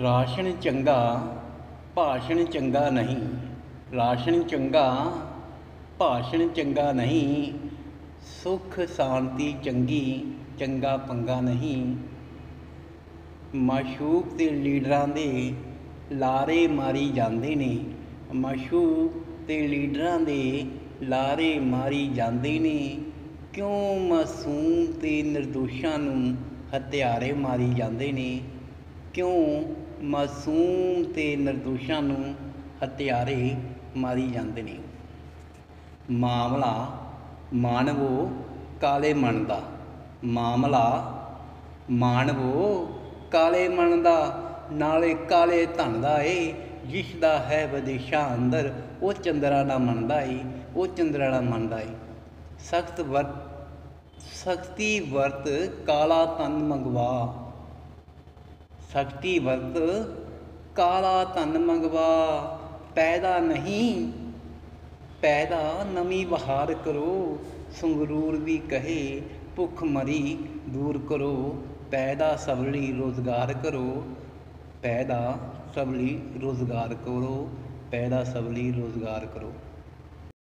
Ration ਚੰਗਾ, ਭਾਸ਼ਣ ਚੰਗਾ ਨਹੀਂ। ਰਾਸ਼ਨ ਚੰਗਾ, ਭਾਸ਼ਣ ਚੰਗਾ ਨਹੀਂ। ਸੁਖ ਸ਼ਾਂਤੀ ਚੰਗੀ, ਚੰਗਾ ਪੰਗਾ ਨਹੀਂ। ਮਾਸ਼ੂਕ ਤੇ ਲੀਡਰਾਂ ਦੇ ਲਾਰੇ ਮਾਰੀ ਜਾਂਦੇ ਨੇ। ਮਾਸ਼ੂਕ ਤੇ ਲੀਡਰਾਂ ਦੇ ਲਾਰੇ ਮਾਰੀ ਜਾਂਦੇ ਨੇ। ਕਿਉਂ ਮਾਸੂਮ ਤੇ ਨਿਰਦੋਸ਼ਾਂ ਨੂੰ ਹਥਿਆਰੇ ਮਾਰੀ ਜਾਂਦੇ ਨੇ? ਕਿਉਂ ਮਾਸੂਮ ਤੇ ਨਿਰਦੋਸ਼ਾਂ ਨੂੰ ਹਥਿਆਰੇ ਮਾਰੀ ਜਾਂਦੇ ਨੇ? ਮਾਮਲਾ ਮਾਨਵੋ ਕਾਲੇ ਮਨ ਦਾ। ਮਾਮਲਾ ਮਾਨਵੋ ਕਾਲੇ ਮਨ ਦਾ। ਨਾਲੇ ਕਾਲੇ ਧਨ ਦਾ ਏ, ਜਿਸ ਦਾ ਹੈ ਵਿਦੇਸ਼ਾਂ ਅੰਦਰ, ਉਹ ਚੰਦਰਾ ਨਾ ਮੰਨਦਾ ਏ, ਉਹ ਚੰਦਰਾ ਨਾ ਮੰਨਦਾ ਏ। ਸਖਤ ਵਰਤ ਸਖਤੀ ਵਰਤ ਕਾਲਾ ਧਨ ਮੰਗਵਾ। ਸਖਤੀ ਵਰਤ, ਕਾਲਾ ਧਨ ਮੰਗਵਾ, ਪੈਦਾ ਨਹੀਂ, ਪੈਦਾ ਨਵੀਂ ਬਹਾਰ ਕਰੋ, ਸੰਗਰੂਰ ਵੀ ਕਹੇ, ਭੁੱਖ ਮਰੀ ਦੂਰ ਕਰੋ, ਪੈਦਾ ਸਬਲੀ ਰੋਜ਼ਗਾਰ ਕਰੋ, ਪੈਦਾ ਸਬਲੀ ਰੋਜ਼ਗਾਰ ਕਰੋ, ਪੈਦਾ ਸਬਲੀ ਰੋਜ਼ਗਾਰ ਕਰੋ।